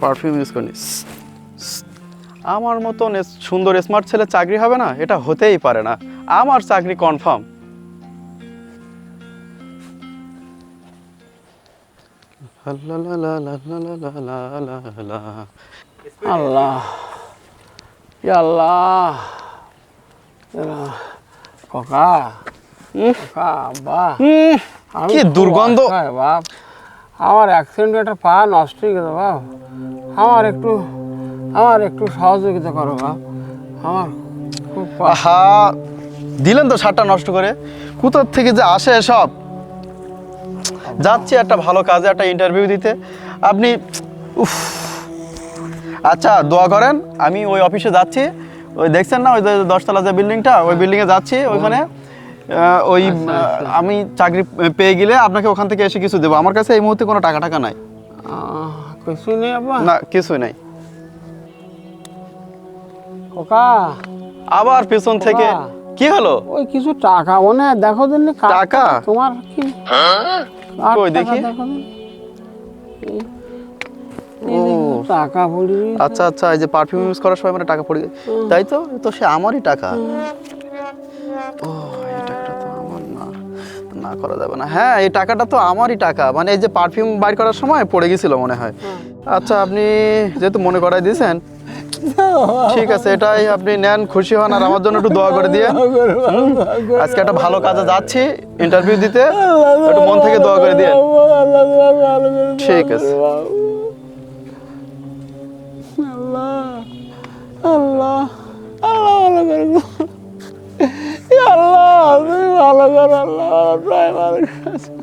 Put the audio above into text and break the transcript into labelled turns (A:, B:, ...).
A: Perfume use করিনি। আমার মতন সুন্দর স্মার্ট ছেলে চাকরি হবে না এটা হতেই পারে না। আমার চাকরি কনফার্ম
B: আল্লাহ আল্লাহ। ককা ককা আমি
A: কি দুর্গন্ধ।
B: বাপ। আমার অ্যাক্সিডেন্ট একটা পা নষ্ট হয়ে গেছে, বাপ। আমার একটু আমার একটু সহযোগিতা করো, বাপ। আমার খুব
A: আহা, দিলেন তো শার্টটা নষ্ট করে। কোথার থেকে যে আসে সব যাচ্ছি একটা ভালো কাজে, একটা ইন্টারভিউ দিতে। আপনি, উফ। আচ্ছা দোয়া করেন, আমি ওই অফিসে যাচ্ছি। ওই দেখছেন না, ওই দশতলা যে বিল্ডিংটা ওই বিল্ডিংয়ে যাচ্ছি, ওইখানে। ওই আমি চাকরি পেয়ে গেলে আপনাকে ওখান থেকে এসে কিছু দেবো। আমার কাছে এই মুহূর্তে কোনো টাকা টাকা নাই।
B: আহ, কিছু নেই আপা।
A: না কিছুই নাই।
B: ককা
A: আবার পেছন থেকে। কি হলো?
B: ওই কিছু টাকা মনে দেখো দিন
A: টাকা?
B: তোমার কি?
A: কই দেখি?
B: টাকা পড়ি।
A: আচ্ছা আচ্ছা এই যে পারফিউম ইউজ করার সময় মানে টাকা পড়ে তাই তো? তো সে আমারই টাকা। ও না না করা যাবে না। হ্যাঁ এই টাকাটা তো আমারই টাকা। মানে এই যে পারফিউম বাইর করার সময় পড়ে গেছিল মনে হয়। আচ্ছা আপনি যেহেতু মনে করাই দিয়েছেন ঠিক আছে এটাই আপনি নেন খুশি হন আর আমার জন্য একটু দোয়া করে দিয়ে। আজকে একটা ভালো কাজে যাচ্ছি ইন্টারভিউ দিতে। একটু মন থেকে দোয়া করে দিয়ে। ঠিক আছে।
B: আল্লাহ আল্লাহ। আল্লাহ তুমি ভালো করো আল্লাহ প্রায় ভালো করো।